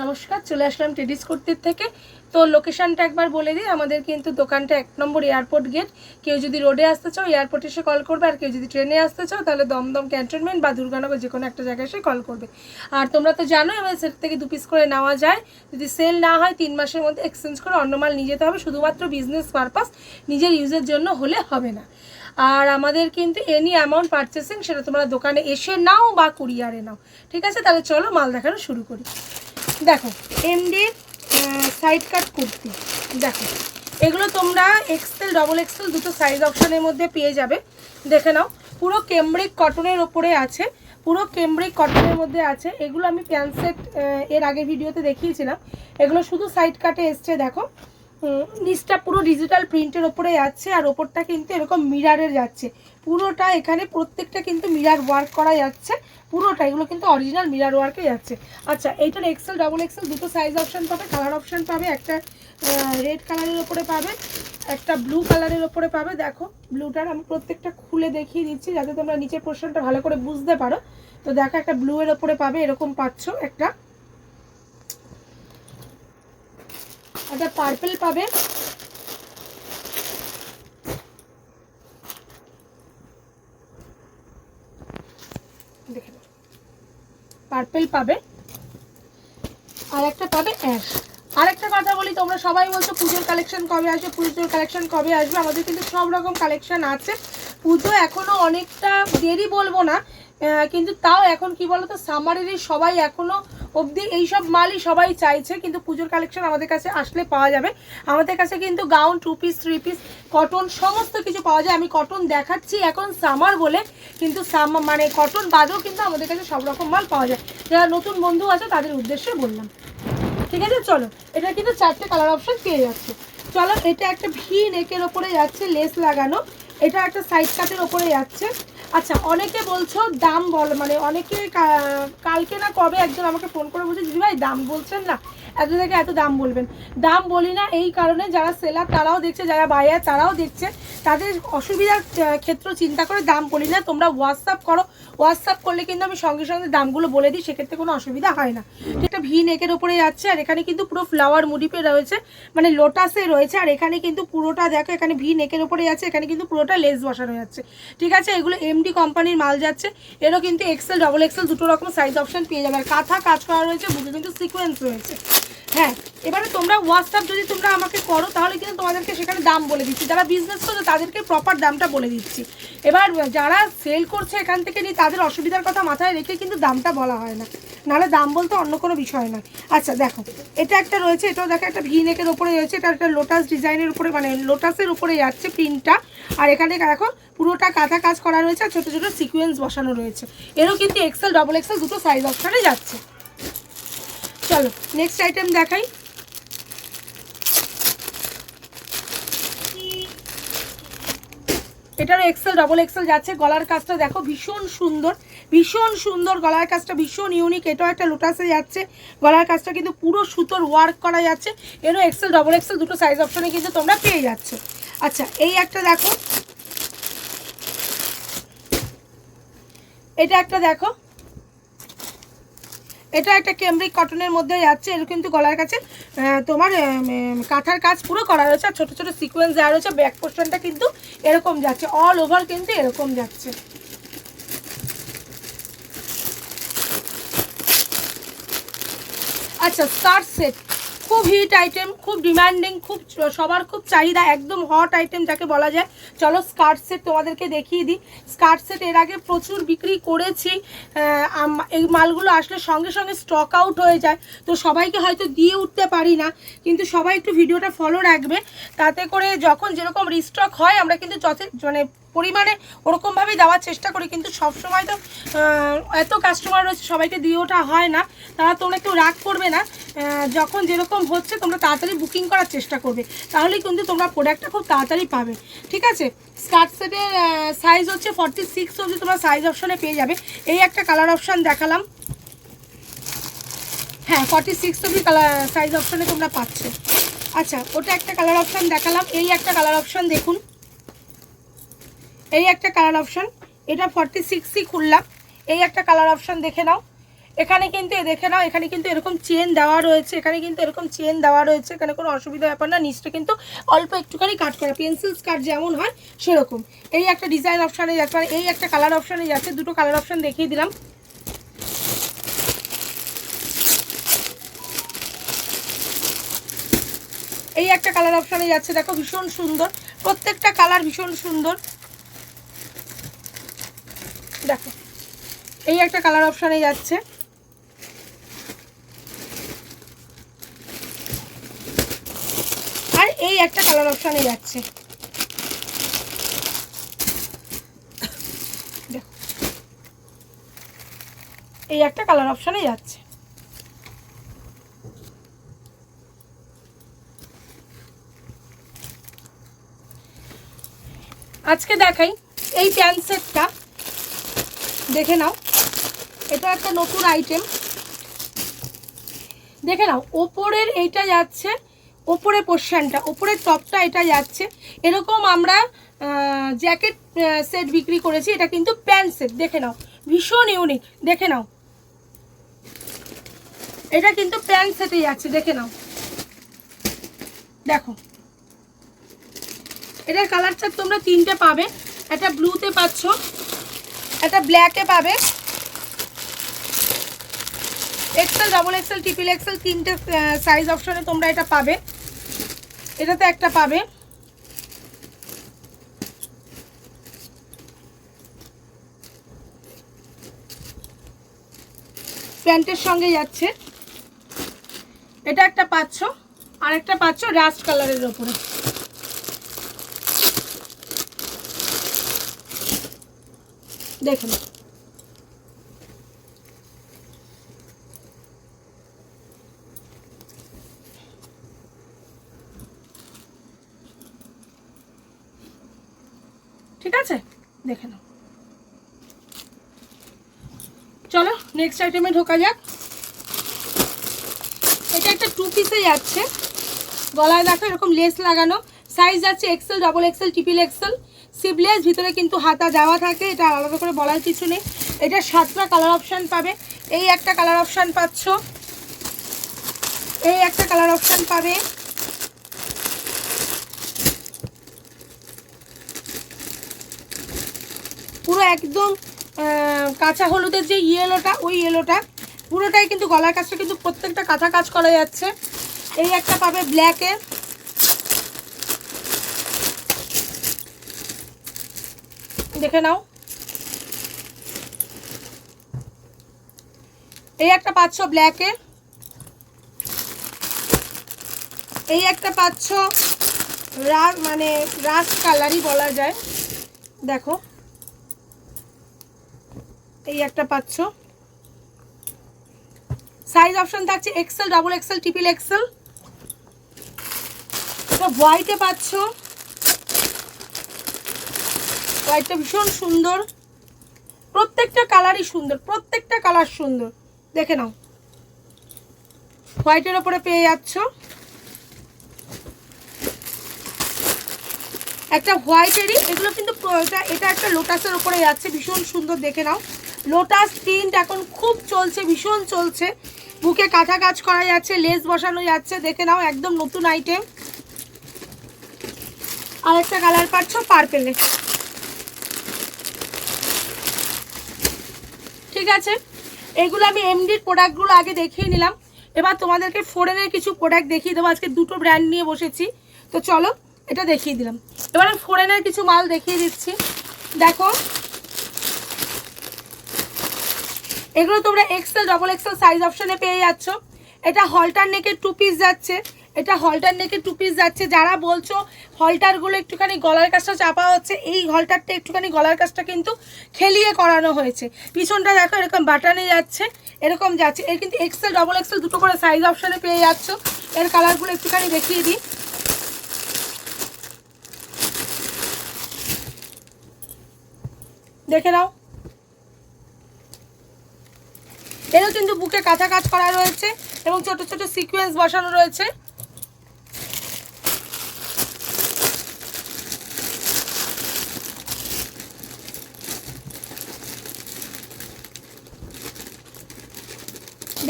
নমস্কার, চলে আসলাম টেডিস কুর্তির থেকে। তো লোকেশনটা একবার বলে দিই, আমাদের কিন্তু দোকানটা এক নম্বর এয়ারপোর্ট গেট। কেউ যদি রোডে আসতে চাও, এয়ারপোর্টে এসে কল করবে। আর কেউ যদি ট্রেনে আসতে চাও, তাহলে দমদম ক্যান্টনমেন্ট বা দুর্গানগর যে কোনো একটা জায়গায় এসে কল করবে। আর তোমরা তো জানোই, আমাদের সেট থেকে দু পিস করে নেওয়া যায়। যদি সেল না হয়, তিন মাসের মধ্যে এক্সচেঞ্জ করে অন্য মাল নিয়ে যেতে হবে। শুধুমাত্র বিজনেস পারপাস নিজের ইউজের জন্য হলে হবে না। আর আমাদের কিন্তু এনি অ্যামাউন্ট পারচেসিং সেটা তোমরা দোকানে এসে নাও বা কুরিয়ারে নাও। ঠিক আছে? তাহলে চলো মাল দেখানো শুরু করি। দেখো এমডি সাইড কাট কুর্তি, দেখো। এগুলো তোমরা এক্সেল ডবল এক্সেল দুটো সাইজ অপশানের মধ্যে পেয়ে যাবে। দেখে নাও, পুরো কেমব্রিক কটনের ওপরে আছে, পুরো কেমব্রিক কটনের মধ্যে আছে। এগুলো আমি প্যান্ট সেট এর আগে ভিডিওতে দেখিয়েছিলাম। এগুলো শুধু সাইড কাটে এসছে, দেখো। নিচটা পুরো ডিজিটাল প্রিন্টের ওপরে যাচ্ছে আর ওপরটা কিন্তু এরকম মিরারের যাচ্ছে। পুরোটা এখানে প্রত্যেকটা কিন্তু মিরার ওয়ার্ক করা যাচ্ছে। পুরোটা, এগুলো কিন্তু অরিজিনাল মিরার ওয়ার্কে যাচ্ছে। আচ্ছা এইটার এক্সেল ডাবল এক্সেল দুটো সাইজ অপশান পাবে কালার অপশান পাবে, একটা রেড কালারের ওপরে পাবে, একটা ব্লু কালারের ওপরে পাবে। দেখো ব্লুটার আমি প্রত্যেকটা খুলে দেখিয়ে দিচ্ছি যাতে তোমরা নিচের পোর্শনটা ভালো করে বুঝতে পারো। তো দেখো, একটা ব্লু এর ওপরে পাবে, এরকম পাচ্ছ একটা একটা পার্পেল পাবে। পার্পল পাবে। আর একটা পাবে অ্যাশ। আর একটা কথা বলি, তোমরা সবাই বলছো পুজোর কালেকশন কবে আসবে, পুজোর কালেকশন কবে আসবে? আমাদের কিন্তু সব রকম কালেকশন আছে। পুজো এখনও অনেকটা দেরি বলব না কিন্তু তাও এখন কি বলতো, সামারেরই সবাই এখনও অবধি এইসব মালই সবাই চাইছে, কিন্তু পুজোর কালেকশন আমাদের কাছে আসলে পাওয়া যাবে। আমাদের কাছে কিন্তু gown two piece three piece cotton সমস্ত কিছু পাওয়া যায়। আমি কটন দেখাচ্ছি এখন সামার বলে, কিন্তু সামা মানে কটন বাদেও কিন্তু আমাদের কাছে সব রকম মাল পাওয়া যায়। যারা নতুন বন্ধু আছে, তাদের উদ্দেশ্যে বললাম। ঠিক আছে? চলো এটা কিন্তু চারটে কালার অপশন পেয়ে যাচ্ছে। চলো, এটা একটা ভি নেকের ওপরে যাচ্ছে লেস লাগানো। এটা একটা সাইড কাটের ওপরে যাচ্ছে। আচ্ছা অনেকে বলছো দাম বল মানে অনেকে কালকে না কবে একজন আমাকে ফোন করে বলছে দিদি ভাই দাম বলছেন না। এত থেকে এত দাম বলবেন। দাম বলি না, এই কারণে যারা সেলার তারাও দেখছে, যারা বায়ার তারাও দেখছে। তাদের অসুবিধার ক্ষেত্র চিন্তা করে দাম বলি না। তোমরা হোয়াটসঅ্যাপ করো। হোয়াটসঅ্যাপ করলে কিন্তু আমি সঙ্গে সঙ্গে দামগুলো বলে দিই, সেক্ষেত্রে কোনো অসুবিধা হয় না। এটা ভি নেকের ওপরে যাচ্ছে, আর এখানে কিন্তু পুরো ফ্লাওয়ার মুডিপে রয়েছে মানে লোটাসে রয়েছে, আর এখানে কিন্তু পুরোটা দেখো, এখানে ভি নেকের ওপরে যাচ্ছে, এখানে কিন্তু পুরোটা লেস বসানো যাচ্ছে। ঠিক আছে, এগুলো এমডি কোম্পানির মাল যাচ্ছে, এরও কিন্তু এক্সেল ডবল এক্সেল দুটো রকম সাইজ অপশন পেয়ে যাবে। আর কাঁথা কাজ করা রয়েছে, বুঝে কিন্তু সিকোয়েন্স রয়েছে। হ্যাঁ এবারে তোমরা হোয়াটসঅ্যাপ যদি তোমরা আমাকে করো, তাহলে কিন্তু তোমাদেরকে সেখানে দাম বলে দিচ্ছি। যারা বিজনেস করছে, তাদেরকে প্রপার দামটা বলে দিচ্ছি। এবার যারা সেল করছে এখান থেকে নিয়ে, তাদের অসুবিধার কথা মাথায় রেখে কিন্তু দামটা বলা হয় না। নাহলে দাম বলতে অন্য কোনো বিষয় নয়। আচ্ছা দেখো, এটা একটা রয়েছে, এটাও দেখো, একটা ভি নেকের উপরে রয়েছে, এটা একটা লোটাস ডিজাইনের উপরে মানে লোটাসের উপরে যাচ্ছে প্রিন্টটা আর এখানে দেখো, পুরোটা কাঁথা কাজ করা রয়েছে, আর ছোটো ছোটো সিকোয়েন্স বসানো রয়েছে। এরও কিন্তু এক্সেল ডবল এক্সেল দুটো সাইজ অপশানে যাচ্ছে। চলো নেক্সট আইটেম দেখাই। এটারও এক্সেল ডবল এক্সেল যাচ্ছে। গলার কাজটা দেখো, ভীষণ সুন্দর ভীষণ সুন্দর গলার কাজটা, ভীষণ ইউনিক এটাও একটা লোটাসে যাচ্ছে। গলার কাজটা কিন্তু পুরো সুতোর ওয়ার্ক করা যাচ্ছে। এরও এক্সেল ডবল এক্সেল দুটো সাইজ অপশনে কিন্তু তোমরা পেয়ে যাচ্ছ। আচ্ছা এই একটা দেখো। এটা একটা দেখো এটা একটা ক্যামব্রিক কটনের মধ্যে যাচ্ছে এর কিন্তু গলার কাছে তোমার কাঁথার কাজ পুরো করা রয়েছে, আর ছোটো ছোটো সিকোয়েন্স দেওয়া রয়েছে ব্যাক পোর্শনটা কিন্তু এরকম যাচ্ছে অল ওভার কিন্তু এরকম যাচ্ছে। আচ্ছা স্কার্ট সেট খুব হিট আইটেম খুব ডিমান্ডিং খুব সবার খুব চাহিদা, একদম হট আইটেম যাকে বলা যায়। চলো স্কার্ট সেট তোমাদেরকে দেখিয়ে দিই। স্কার্ট সেট এর আগে প্রচুর বিক্রি করেছি। এই মালগুলো আসলে সঙ্গে সঙ্গে স্টক আউট হয়ে যায়। তো সবাইকে হয়তো দিয়ে উঠতে পারি না, কিন্তু সবাই একটু ভিডিওটা ফলো রাখবে। তাতে করে যখন যেরকম রিস্টক হয়, আমরা কিন্তু মানে পরিমাণে ওরকমভাবেই দেওয়ার চেষ্টা করি। কিন্তু সব সময় তো এত কাস্টমার রয়েছে, সবাইকে দিয়ে ওঠা হয় না। তারা তোমরা একটু রাগ করবে না। যখন যেরকম হচ্ছে, তোমরা তাড়াতাড়ি বুকিং করার চেষ্টা করবে। তাহলেই কিন্তু তোমরা প্রোডাক্টটা খুব তাড়াতাড়ি পাবে। ঠিক আছে? স্কার্ট সেটের সাইজ হচ্ছে ফর্টি সিক্স অবধি তোমরা সাইজ অপশানে পেয়ে যাবে। এই একটা কালার অপশান দেখালাম। হ্যাঁ ফর্টি সিক্স অবধি কালার সাইজ অপশানে তোমরা পাচ্ছ। আচ্ছা ওটা একটা কালার অপশান দেখালাম। এই একটা কালার অপশান দেখুন। এই একটা কালার অপশন এটা ফর্টি সিক্সই খুললাম, এই একটা কালার অপশন দেখে নাও। এখানে কিন্তু দেখে নাও, এখানে কিন্তু এরকম চেন দেওয়া রয়েছে, এখানে কিন্তু এরকম চেন দেওয়া রয়েছে, এখানে কোনো অসুবিধা ব্যাপার না, নিচটা কিন্তু অল্প একটুখানি কাট করা পেন্সিল স্কার্ট যেমন হয় সেরকম। এই একটা ডিজাইন অপশানে যাচ্ছে মানে এই একটা কালার অপশানে যাচ্ছে, দুটো কালার অপশান দেখিয়ে দিলাম। এই একটা কালার অপশানে যাচ্ছে, দেখো ভীষণ সুন্দর, প্রত্যেকটা কালার ভীষণ সুন্দর। দেখো। এই একটা কালার অপশানে যাচ্ছে। আর এই একটা কালার অপশানে যাচ্ছে। এই একটা কালার অপশানে যাচ্ছে। আজকে দেখাই এই প্যান্ট সেটটা দেখে নাও। এটা একটা নতুন আইটেম দেখে নাও, ওপরের এইটা যাচ্ছে ওপরে পোর্শনটা ওপরের টপটা এটা যাচ্ছে। এরকম আমরা জ্যাকেট সেট বিক্রি করেছি, এটা কিন্তু প্যান্ট সেট দেখে নাও, ভীষণ ইউনিক দেখে নাও। এটা কিন্তু প্যান্ট সেটে যাচ্ছে দেখে নাও। দেখো। এটার কালারটা তোমরা তিনটে পাবে। একটা ব্লুতে পাচ্ছ। একটা ব্ল্যাকে পাবে। XL double XL triple XL তিনটে সাইজ অপশনে তোমরা এটা পাবে। এটাতে একটা পাবে। প্যান্টের সঙ্গে যাচ্ছে। এটা একটা পাচ্ছ আর একটা পাচ্ছ রাস্ট কালারের ওপরে। দেখুন। ঠিক আছে? দেখে নাও। চলো নেক্সট আইটেমে ঢোকা যাক। এটা একটা টু পিসে যাচ্ছে। গলায় দেখো এরকম লেস লাগানো। সাইজ যাচ্ছে XL double XL triple XL sleeveless ভিতরে কিন্তু হাতা দেওয়া থাকে, এটা আলাদা করে বলার কিছু নেই। এটা সাতটা কালার অপশান পাবে। এই একটা কালার অপশান পাচ্ছ। এই একটা কালার অপশান পাবে। পুরো একদম কাঁচা হলুদের যে ইয়েলোটা ওই ইয়েলোটা পুরোটাই কিন্তু গলার কাজটা কিন্তু প্রত্যেকটা কাঁচা কাজ করা যাচ্ছে। এই একটা পাবে ব্ল্যাকের দেখে নাও। এই একটা পাচ্ছ ব্ল্যাকে এই একটা পাচ্ছ মানে রাস কালারই বলা যায়। দেখো। এই একটা পাচ্ছ। সাইজ অপশন থাকছে XL double XL triple XL হোয়াইটে পাচ্ছ। হোয়াইটটা ভীষণ সুন্দর। প্রত্যেকটা কালারই সুন্দর, প্রত্যেকটা কালার সুন্দর। দেখে নাও। হোয়াইটের ওপরে পেয়ে যাচ্ছ। একটা হোয়াইটেরই এগুলো কিন্তু এটা একটা লোটাসের ওপরে যাচ্ছে ভীষণ সুন্দর, দেখে নাও। লোটাস প্রিন্ট এখন খুব চলছে, ভীষণ চলছে। বুকে কাঁথা কাজ করা যাচ্ছে লেস বসানো যাচ্ছে, দেখে নাও, একদম নতুন আইটেম আর একটা কালার পাচ্ছ পার্পেলে ঠিক আছে? এগুলো আমি এমডির প্রোডাক্টগুলো আগে দেখিয়ে নিলাম। এবার তোমাদেরকে ফোরেনের কিছু প্রোডাক্ট দেখিয়ে দেবো। আজকে দুটো ব্র্যান্ড নিয়ে বসেছি। তো চলো, এটা দেখিয়ে দিলাম। এবার আমি ফোরেনের কিছু মাল দেখিয়ে দিচ্ছি। দেখো, এগুলো তোমরা এক্সেল ডবল এক্সেল সাইজ অপশানে পেয়ে যাচ্ছ। এটা হলটার নেকের টু পিস যাচ্ছে। এটা হলটার নেকের টু পিস যাচ্ছে। যারা বলছো হলটারগুলো একটুখানি গলার কাজটা চাপা হচ্ছে, এই হলটারটা একটুখানি গলার কাজটা কিন্তু খেলিয়ে করানো হয়েছে। পিছনটা দেখো এরকম বাটানে যাচ্ছে, এরকম যাচ্ছে। এর কিন্তু এক্সেল ডবল এক্সেল দুটো করে সাইজ অপশানে পেয়ে যাচ্ছ। এর কালারগুলো একটুখানি দেখিয়ে দিই। দেখে নাও। এরও কিন্তু বুকে কাঁথা কাজ করা রয়েছে এবং ছোট ছোট সিকোয়েন্স বসানো রয়েছে।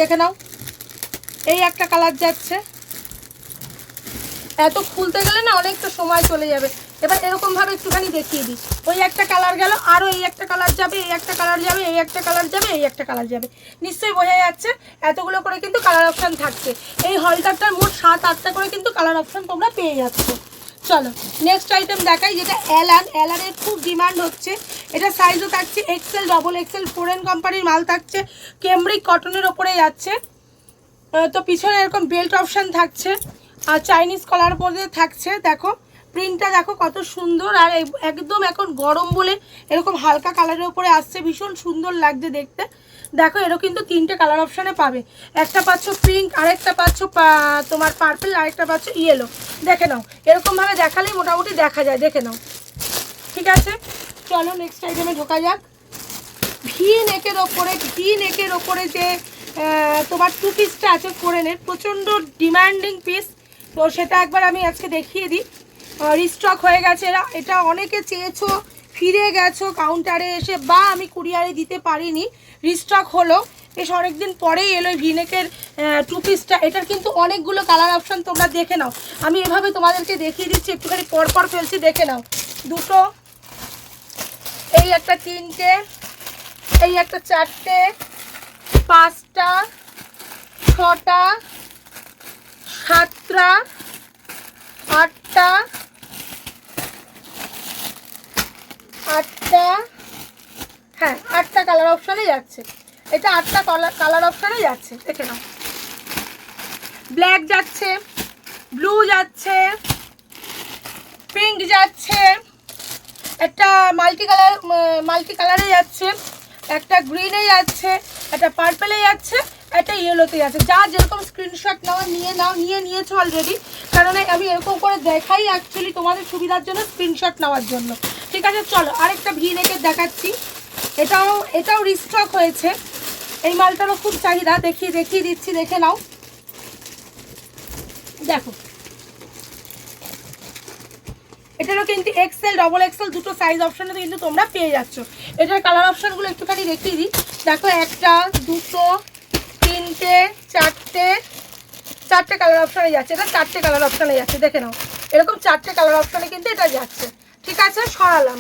দেখে নাও। এই একটা কালার যাচ্ছে। এত খুলতে গেলে না অনেকটা সময় চলে যাবে। এবার এরকম ভাবে একটুখানি দেখিয়ে দিই। ওই একটা কালার গেল আরও এই একটা কালার যাবে, এই একটা কালার যাবে, এই একটা কালার যাবে, এই একটা কালার যাবে। নিশ্চয়ই বোঝা যাচ্ছে এতগুলো করে কিন্তু কালার অপশান থাকছে। এই হলটারটার মোট সাত, আটটা করে কিন্তু কালার অপশান তোমরা পেয়ে যাচ্ছ। চলো নেক্সট আইটেম দেখাই, যেটা অ্যালান অ্যালানের খুব ডিমান্ড হচ্ছে। এটা সাইজও থাকছে এক্সেল ডবল এক্সেল ফোরেন কোম্পানির মাল থাকছে। কেমব্রিক কটনের ওপরে যাচ্ছে। তো পিছনে এরকম বেল্ট অপশান থাকছে। আর চাইনিজ কলার মধ্যে থাকছে, দেখো। প্রিন্টটা দেখো কত সুন্দর আর একদম এখন গরম বলে এরকম হালকা কালারের উপরে আসছে। ভীষণ সুন্দর লাগছে দেখতে। দেখো, এরও কিন্তু তিনটে কালার অপশানে পাবে। একটা পাচ্ছ পিঙ্ক আরেকটা পাচ্ছ তোমার পার্পল আরেকটা পাচ্ছ ইয়েলো দেখে নাও। এরকমভাবে দেখালেই মোটামুটি দেখা যায়। দেখে নাও। ঠিক আছে? চলো নেক্সট আইটেমে ঢোকা যাক। ভি নেকের ওপরে ভি নেকের ওপরে যে তোমার টু পিসটা আছে ফোরেনের প্রচণ্ড ডিমান্ডিং পিস তো সেটা একবার আমি আজকে দেখিয়ে দিই। রিস্টক হয়ে গেছে এটা অনেকে চেয়েছো, ফিরে গেছো কাউন্টারে এসে, বা আমি কুরিয়ারে দিতে পারিনি। রিস্টক হলো। বেশ অনেকদিন পরেই এলো ভিনেকের টু। পিসটা এটার কিন্তু অনেকগুলো কালার অপশান তোমরা দেখে নাও। আমি এভাবে তোমাদেরকে দেখিয়ে দিচ্ছি, একটুখানি পরপর ফেলছি, দেখে নাও। দুটো এই একটা তিনটে, এই একটা চারটে, পাঁচটা, ছটা, সাতটা, আটটা আটটা হ্যাঁ আটটা কালার অপশানে যাচ্ছে। এটা আটটা কালার অপশানে যাচ্ছে, দেখে নাও। ব্ল্যাক যাচ্ছে ব্লু যাচ্ছে পিঙ্ক যাচ্ছে একটা মাল্টি কালার মাল্টি কালারে যাচ্ছে, একটা গ্রিনে যাচ্ছে, একটা পার্পেলে যাচ্ছে, একটা ইয়েলোতে যাচ্ছে। যা যেরকম স্ক্রিনশট নাও, নিয়ে নাও, নিয়ে নিয়েছো অলরেডি কারণ আমি এরকম করে দেখাই অ্যাকচুয়ালি তোমাদের সুবিধার জন্য স্ক্রিনশট নেওয়ার জন্য। ঠিক আছে, চলো, আরেকটা ভি রেখে দেখাচ্ছি। এটাও এটাও রিস্টক হয়েছে। এই মালটারও খুব চাহিদা, দেখিয়ে দেখিয়ে দিচ্ছি, দেখে নাও। দেখো এটারও কিন্তু এক্সেল ডবল এক্সেল দুটো সাইজ অপশানে কিন্তু তোমরা পেয়ে যাচ্ছ। এটার কালার অপশানগুলো একটুখানি দেখিয়ে দিই। দেখো একটা, দুটো, তিনটে, চারটে চারটে কালার অপশানে যাচ্ছে। এটা চারটে কালার অপশানে যাচ্ছে, দেখে নাও। এরকম চারটে কালার অপশানে কিন্তু এটা যাচ্ছে। ঠিক আছে, সরালাম।